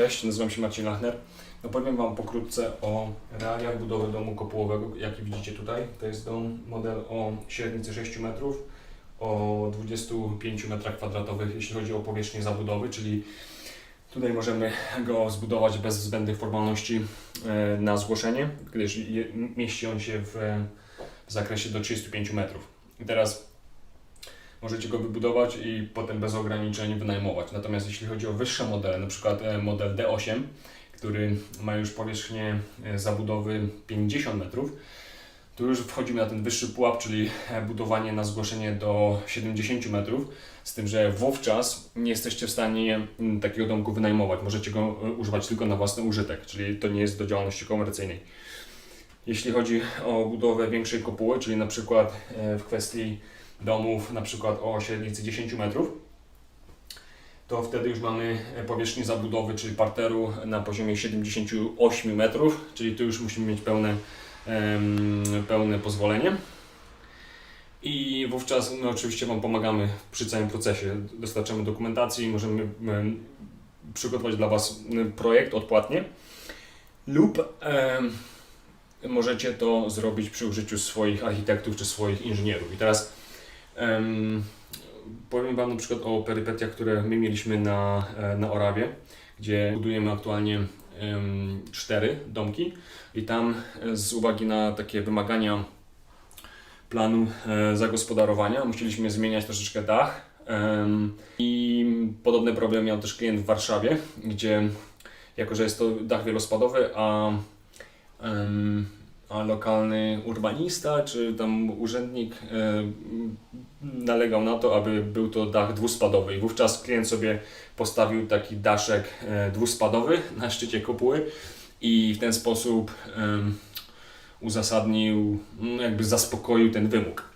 Cześć, nazywam się Marcin Lachner. No powiem Wam pokrótce o realiach budowy domu kopułowego, jaki widzicie tutaj. To jest dom, model o średnicy 6 metrów, o 25 metrach kwadratowych, jeśli chodzi o powierzchnię zabudowy, czyli tutaj możemy go zbudować bez zbędnych formalności e, na zgłoszenie, gdyż mieści on się w zakresie do 35 metrów. I teraz możecie go wybudować i potem bez ograniczeń wynajmować. Natomiast jeśli chodzi o wyższe modele, na przykład e, model D8, który ma już powierzchnię e, zabudowy 50 metrów, tu już wchodzimy na ten wyższy pułap, czyli e, budowanie na zgłoszenie do 70 metrów, z tym, że wówczas nie jesteście w stanie mm, takiego domku wynajmować. Możecie go używać tylko na własny użytek, czyli to nie jest do działalności komercyjnej. Jeśli chodzi o budowę większej kopuły, czyli na przykład w kwestii domów na przykład o średnicy 10 metrów, to wtedy już mamy powierzchnię zabudowy, czyli parteru na poziomie 78 metrów, czyli tu już musimy mieć pełne, pełne pozwolenie. I wówczas my oczywiście Wam pomagamy przy całym procesie. Dostarczamy dokumentacji, możemy em, przygotować dla Was projekt odpłatnie lub możecie to zrobić przy użyciu swoich architektów czy swoich inżynierów. I teraz powiem Wam na przykład o perypetiach, które my mieliśmy na, e, na Orawie, gdzie budujemy aktualnie cztery domki. I tam e, z uwagi na takie wymagania planu e, zagospodarowania musieliśmy zmieniać troszeczkę dach. I podobny problem miał też klient w Warszawie, gdzie jako, że jest to dach wielospadowy, a a lokalny urbanista czy tam urzędnik e, nalegał na to, aby był to dach dwuspadowy. I wówczas klient sobie postawił taki daszek e, dwuspadowy na szczycie kopuły i w ten sposób uzasadnił, no jakby zaspokoił ten wymóg.